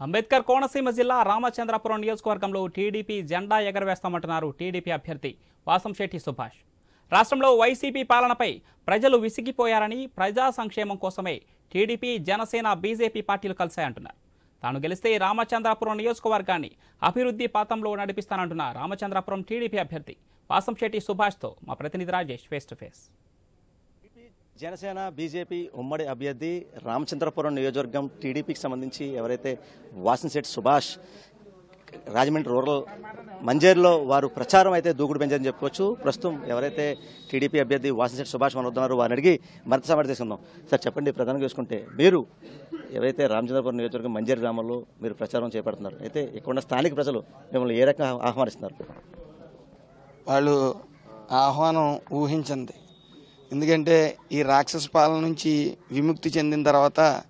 అంబేద్కర్ కోనసీమ జిల్లా రామచంద్రపురం నియోజకవర్గంలో టీడీపీ జెండా ఎగరవేస్తామంటున్నారు టీడీపీ అభ్యర్థి వాసంశెట్టి సుభాష్. రాష్ట్రంలో వైసీపీ పాలనపై ప్రజలు విసిగిపోయారని ప్రజా సంక్షేమం కోసమే టీడీపీ జనసేన బీజేపీ పార్టీలు కలిశాయంటున్నారు. తాను గెలిస్తే రామచంద్రపురం నియోజకవర్గాన్ని అభివృద్ధి పాతంలో నడిపిస్తానంటున్న రామచంద్రపురం టీడీపీ అభ్యర్థి వాసంశెట్టి సుభాష్తో మా ప్రతినిధి Rajesh face to face Janasena BJP ఉమ్మడి అభ్యర్థి రామచంద్రపురం నియోజకవర్గం టీడీపీకి సంబంధించి ఎవరైతే వాసన్శెట్టి సుభాష్ రాజమండ్రి రూరల్ మంజేరులో వారు ప్రచారం అయితే దూకుడు పెంచారని చెప్పుకోవచ్చు. ప్రస్తుతం ఎవరైతే టీడీపీ అభ్యర్థి వాసన్శెట్టి సుభాష్ మన వద్దన్నారో వారిని అడిగి మరింత సమాధానం తీసుకుందాం. సార్ చెప్పండి ప్రధానంగా చూసుకుంటే మీరు ఎవరైతే రామచంద్రపురం నియోజకవర్గం మంజేరు గ్రామంలో మీరు ప్రచారం చేపడుతున్నారు అయితే ఇక్కడ ఉన్న స్థానిక ప్రజలు మిమ్మల్ని ఏ రకంగా ఆహ్వానిస్తున్నారు? వాళ్ళు ఆహ్వానం ఊహించింది ఎందుకంటే ఈ రాక్షస పాలన నుంచి విముక్తి చెందిన తర్వాత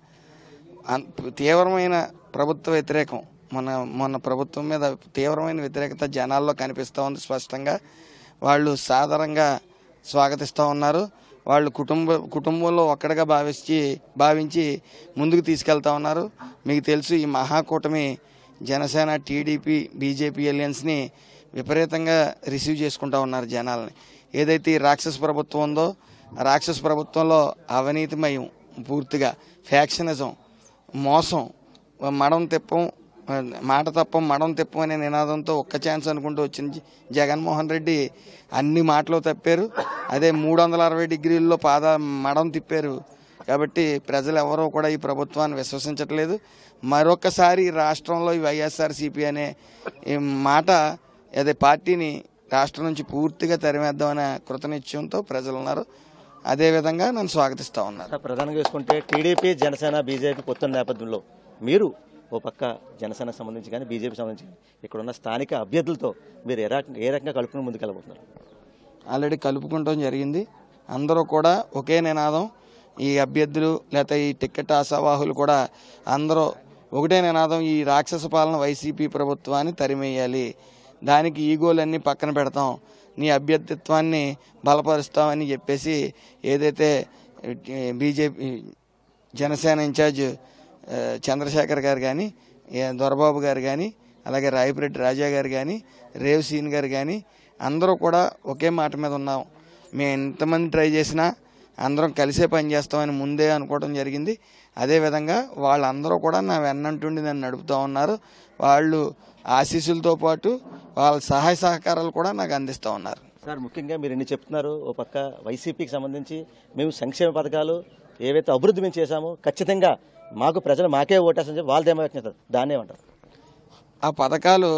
తీవ్రమైన ప్రభుత్వ వ్యతిరేకం. మన మన ప్రభుత్వం మీద తీవ్రమైన వ్యతిరేకత జనాల్లో కనిపిస్తూ ఉంది స్పష్టంగా. వాళ్ళు సాధారణంగా స్వాగతిస్తూ ఉన్నారు. వాళ్ళు కుటుంబ కుటుంబంలో ఒక్కడిగా భావించి భావించి ముందుకు తీసుకెళ్తా ఉన్నారు. మీకు తెలుసు ఈ మహాకూటమి జనసేన టీడీపీ బీజేపీ ఎలియన్స్ని విపరీతంగా రిసీవ్ చేసుకుంటా ఉన్నారు జనాలని. ఏదైతే ఈ రాక్షస ప్రభుత్వం ఉందో రాక్షస ప్రభుత్వంలో అవినీతిమయం పూర్తిగా. ఫ్యాక్షనిజం మోసం మడం తిప్పం మాట తప్పం మడం తిప్పం అనే నినాదంతో ఒక్క ఛాన్స్ అనుకుంటూ వచ్చింది జగన్మోహన్ రెడ్డి అన్ని మాటలు తప్పారు. అదే మూడు వందల అరవై డిగ్రీల్లో పాద మడం తిప్పారు. కాబట్టి ప్రజలు ఎవరూ కూడా ఈ ప్రభుత్వాన్ని విశ్వసించట్లేదు. మరొకసారి రాష్ట్రంలో ఈ వైఎస్ఆర్సీపీ అనే ఈ మాట అదే పార్టీని రాష్ట్రం నుంచి పూర్తిగా తరిమేద్దామనే కృతనిశ్చయంతో ప్రజలు ఉన్నారు. అదేవిధంగా నన్ను స్వాగతిస్తూ ఉన్నారు. ప్రధానంగా చూసుకుంటే టీడీపీ జనసేన బీజేపీ పొత్తున్న నేపథ్యంలో మీరు ఓ పక్క జనసేనకు సంబంధించి కానీ బీజేపీ సంబంధించి కానీ ఇక్కడ ఉన్న స్థానిక అభ్యర్థులతో మీరు ఏ రకంగా ఏ రకంగా కలుపుకుని ముందుకెళ్ళబోతున్నారు ఆల్రెడీ కలుపుకుంటాం జరిగింది. అందరూ కూడా ఒకే నినాదం. ఈ అభ్యర్థులు లేకపోతే ఈ టికెట్ ఆశావాహులు కూడా అందరూ ఒకటే నినాదం. ఈ రాక్షస పాలన వైసీపీ ప్రభుత్వాన్ని తరిమేయాలి. దానికి ఈగోలన్నీ పక్కన పెడతాం. నీ అభ్యర్థిత్వాన్ని బలపరుస్తామని చెప్పేసి ఏదైతే బీజేపీ జనసేన ఇన్ఛార్జ్ చంద్రశేఖర్ గారు కానీ దొరబాబు గారు కానీ అలాగే రాయపురెడ్డి రాజా గారు కానీ రేవ్ సీన్ గారు కానీ అందరూ కూడా ఒకే మాట మీద ఉన్నాం. మేము ఎంతమంది ట్రై చేసినా అందరం కలిసే పని చేస్తామని ముందే అనుకోవడం జరిగింది. అదేవిధంగా వాళ్ళందరూ కూడా నా వెన్నంటుండి నన్ను నడుపుతూ ఉన్నారు. వాళ్ళు ఆశీస్సులతో పాటు వాళ్ళ సహాయ సహకారాలు కూడా నాకు అందిస్తూ ఉన్నారు. సార్ ముఖ్యంగా మీరు ఎన్ని చెప్తున్నారు ఓ పక్క వైసీపీకి సంబంధించి మేము సంక్షేమ పథకాలు ఏవైతే అభివృద్ధి మేము చేశామో ఖచ్చితంగా మాకు ప్రజలు మాకే ఓటేసని చెప్పి వాళ్ళదేమో వ్యక్తం దాన్ని ఏమంటారు? ఆ పథకాలు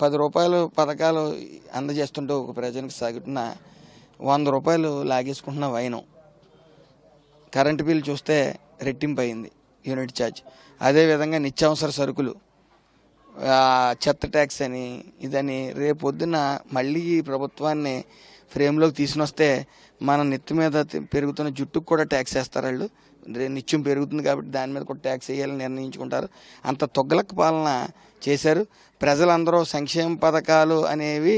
పది రూపాయలు పథకాలు అందజేస్తుంటే ఒక ప్రజలకు సగటున వంద రూపాయలు లాగేసుకుంటున్న వైనం. కరెంటు బిల్ చూస్తే రెట్టింపు అయింది యూనిట్ ఛార్జ్. అదేవిధంగా నిత్యావసర సరుకులు చెత్త ట్యాక్స్ అని ఇదని రేపు పొద్దున మళ్ళీ ప్రభుత్వాన్ని ఫ్రేమ్లోకి తీసుకొస్తే మన నెత్తి మీద పెరుగుతున్న జుట్టుకు కూడా ట్యాక్స్ వేస్తారు వాళ్ళు. నిత్యం పెరుగుతుంది కాబట్టి దాని మీద కూడా ట్యాక్స్ వేయాలని నిర్ణయించుకుంటారు. అంత తొగ్గలకు పాలన చేశారు. ప్రజలందరూ సంక్షేమ పథకాలు అనేవి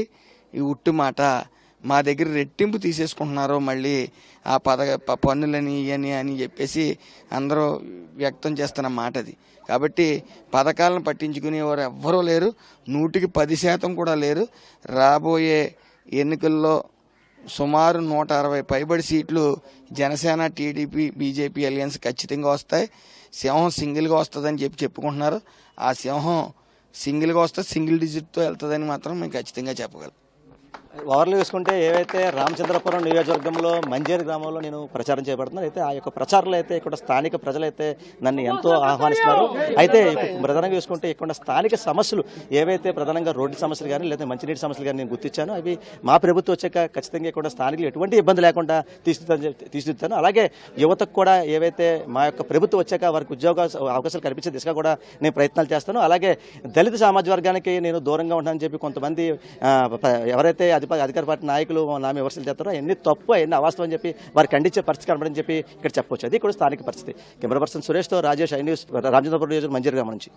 ఈ ఉట్టు మాట. మా దగ్గర రెట్టింపు తీసేసుకుంటున్నారు మళ్ళీ ఆ పద ప- పన్నులని ఇవని అని చెప్పేసి అందరూ వ్యక్తం చేస్తున్న మాట అది కాబట్టి పథకాలను పట్టించుకునేవారు ఎవ్వరూ లేరు. నూటికి పది శాతం కూడా లేరు. రాబోయే ఎన్నికల్లో సుమారు నూట అరవై పైబడి సీట్లు జనసేన టీడీపీ బీజేపీ అలియన్స్ ఖచ్చితంగా వస్తాయి. సింహం సింగిల్గా వస్తుందని చెప్పి చెప్పుకుంటున్నారు. ఆ సింహం సింగిల్గా వస్తే సింగిల్ డిజిట్తో వెళ్తుందని మాత్రం మేము ఖచ్చితంగా చెప్పగలం. ఓవర్లు చూసుకుంటే ఏవైతే రామచంద్రపురం నియోజకవర్గంలో మంజేరు గ్రామంలో నేను ప్రచారం చేయబడుతున్నాను అయితే ఆ యొక్క ప్రచారంలో అయితే ఇక్కడ స్థానిక ప్రజలైతే నన్ను ఎంతో ఆహ్వానిస్తున్నారు. అయితే ప్రధానంగా చూసుకుంటే ఇక్కడ స్థానిక సమస్యలు ఏవైతే ప్రధానంగా రోడ్డు సమస్యలు కానీ లేదా మంచినీటి సమస్యలు కానీ నేను గుర్తించాను అవి మా ప్రభుత్వం వచ్చాక ఖచ్చితంగా ఇక్కడ స్థానికులు ఎటువంటి ఇబ్బంది లేకుండా తీర్చిదిద్దాను అలాగే యువతకు కూడా ఏవైతే మా యొక్క ప్రభుత్వం వచ్చాక వారికి ఉద్యోగ అవకాశాలు కల్పించే దిశగా కూడా నేను ప్రయత్నాలు చేస్తాను. అలాగే దళిత సామాజిక వర్గానికి నేను దూరంగా ఉంటానని చెప్పి కొంతమంది ఎవరైతే అధిప అధికార పార్టీ నాయకులు నా మీద విమర్శలు చేస్తారో ఎన్ని తప్పు ఎన్ని అవాస్తవం అని చెప్పి వారు ఖండించే పరిస్థితి కనబడని చెప్పి ఇక్కడ చెప్పవచ్చు అది కూడా స్థానిక పరిస్థితి. కెమెరా పర్సన్ సురేష్తో రాజేష్ ఐ న్యూస్ రామచంద్రపురం నియోజకవర్గం మంజీర్ గ్రామం నుంచి.